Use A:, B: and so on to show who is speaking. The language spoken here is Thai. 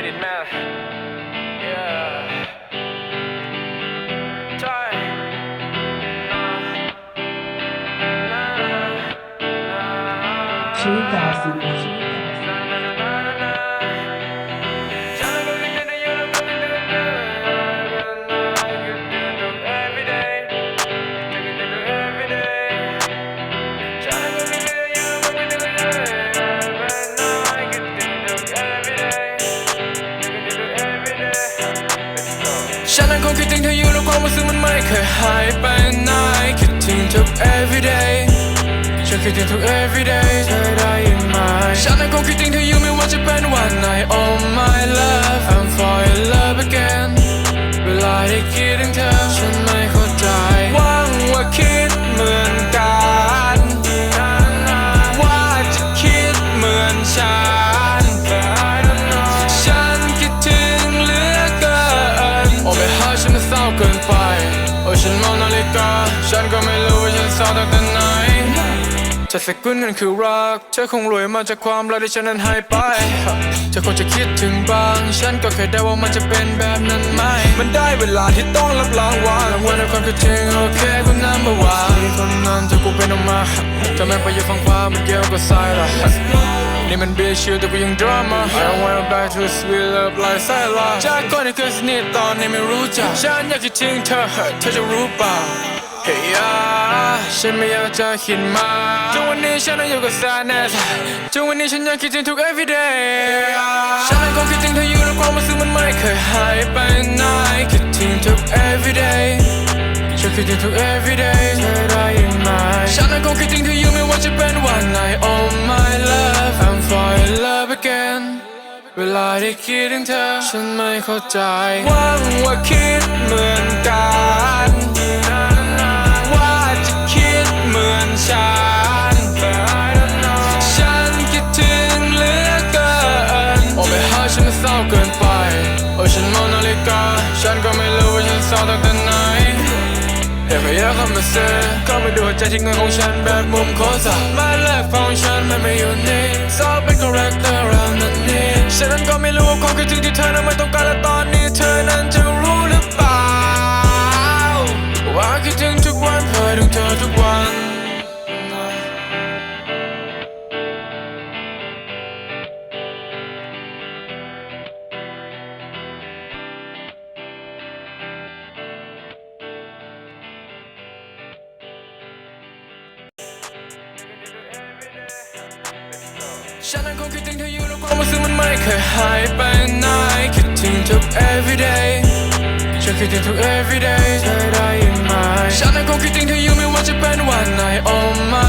A: good in. Yeah.
B: Time. Nah.
A: Nah, nah, nah. 2000. คงคิดถึงเธออยู่ในความรู้สึกมันไม่เคยหายไปไหนคิดถึงทุก everyday ฉันคิดถึงทุก everyday เธอได้ยินไหมฉันนั้นคงคิดถึงเธออยู่ไม่ว่าจะเป็นวันไหน oh my ฉันมองนาฬิกา ฉันก็ไม่รู้ว่าฉันเศร้าตั้งแต่ไหนจะสกุลกันคือรัก เธอคงรวยมาจากความรักที่ฉันนั้นให้ไป เธอคงจะคิดถึงบาง ฉันก็เคยได้ว่ามันจะเป็นแบบนั้นไหม มันได้เวลาที่ต้องรับรางวัลรางวัลในความคิดถึงโอเคกูนำมาวางคนนั้นเธอกูเป็นออกมาจะไม่ไปอยู่ฝั่งขวามมันเกี่ยวกับซ้ายละ นี่มันเบียร์ชิลแต่กูยังดราม่า I don't wanna back to sweet love like สายลาจากก่อนที่เคยสนิทตอนนี้ไม่รู้จักฉันอยากคิดถึงเธอเธอจะรู้เปล่า Hey ยาฉันไม่อยากจะคิดมาจนวันนี้ฉันนั้นอยู่กับ sadness จนวันนี้ฉันยังคิดถึงทุก everyday ฉันนั้นคงคิดถึงเธออยู่แล้วความรู้สึกมันไม่เคยหายไปไหนคิดถึงทุก everyday ฉันคิดถึงทุก everyday เธอได้ยินไหมฉันนั้นคงคิดถึงเธออยู่ไม่ว่าจะเป็นวันไหน เวลาได้คิดถึงเธอ ฉันไม่เข้าใจหวังว่าคิดเหมือนกันว่าจะคิดเหมือนฉัน ฉันคิดถึงเหลือเกินโอ้ไม่หาฉันมันเศร้าเกินไป โอ้ฉันมองนาฬิกา ฉันก็ไม่รู้ว่าฉันเศร้าตั้งแต่ไหนอยากให้อยากเข้ามาเซ่เข้ามาดูหัวใจที่เงินของฉันแบบมุมโคตรมาเลิกฟังฉันมันไม่อยู่นี่ซอเป็ นคาแรคเตอร์เรานั่นนี่ฉันนั้นก็ไม่รู้ว่าความคิดถึงที่เธอนั้นไม่ต้องการและตอนนี้เธอนั้นจะ ฉันนั้นคงคิดถึงเธออยู่แล้วความรู้สึกมันไม่เคยหายไปไหนคิดถึงทุก everyday ฉันคิดถึงทุก everyday เธอได้ยินไหมฉันนั้นคงคิดถึงเธออยู่ไม่ว่าจะเป็นวันไหน Oh my